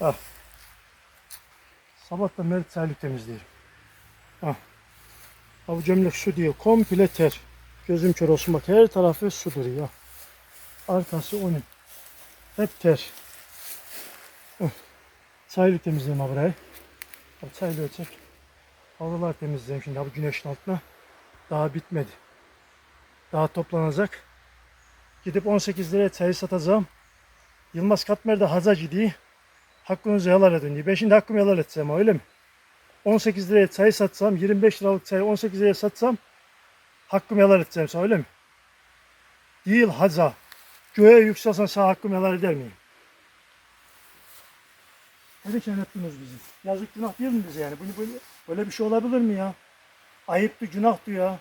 Ah. Sabahtan beri terlik temizliyorum. Ah. Gömlek su diyor. Komple ter. Gözüm kör olsun bak her tarafı su duruyor. Arkası onun. Hep ter. Ah. Çaylık temizleyeyim burayı. Ha, Çaylığı çek. Halılar temizleyeyim şimdi ha bu güneşin altına. Daha bitmedi. Daha toplanacak. Gidip 18 liraya çayı satacağım. Yılmaz Katmer de haza gidiyor. Hakkınızı helal edin diye. Ben şimdi hakkımı helal etsem öyle mi? 18 liraya çay satsam, 25 liralık çayı 18 liraya satsam hakkımı helal etsem sana öyle mi? Değil haza. Göğe yükselsen sana hakkımı helal eder miyim? Perişan ettiniz bizi. Yazık günah değil mi bize yani? Bunu böyle, böyle bir şey olabilir mi ya? Ayıptı, günahtı ya.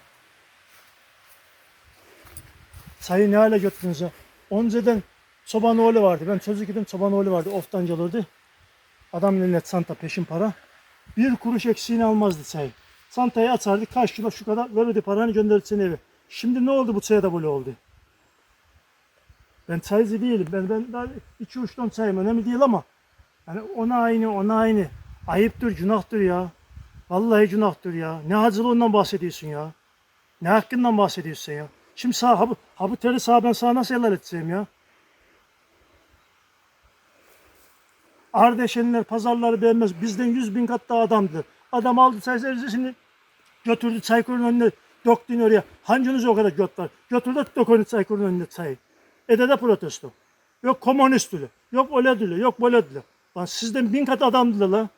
Çayı ne hale götürdünüz ya? Önceden çoban oğlu vardı. Ben çocuk idim çoban oğlu vardı. Oftan gelirdi. Adamın eline çanta peşin para. Bir kuruş eksiğini almazdı çayı. Çantayı açardı. Kaç kilo şu kadar verirdi paranı gönderirdi seni eve. Şimdi ne oldu bu çaya da böyle oldu? Ben çaycı değilim. Ben, ben daha iki uçtan çayım önemli değil ama yani ona aynı ona aynı. Ayıptır günahtır ya. Vallahi günahtır ya. Ne hacılığından bahsediyorsun ya. Ne hakkından bahsediyorsun ya. Şimdi sağ, ha, bu- ha teri sağ ben sana nasıl helal edeceğim ya? Ardeşenler pazarları beğenmez. Bizden yüz bin kat daha adamdı. Adam aldı çay servizini götürdü çaykurun önüne döktün oraya. Hancınız o kadar göt var. Götürdü dök onu çaykurun önüne çayı. Ede de protesto. Yok komünist dili. Yok öyle dili. Yok böyle dili. Lan sizden bin kat adamdılar la.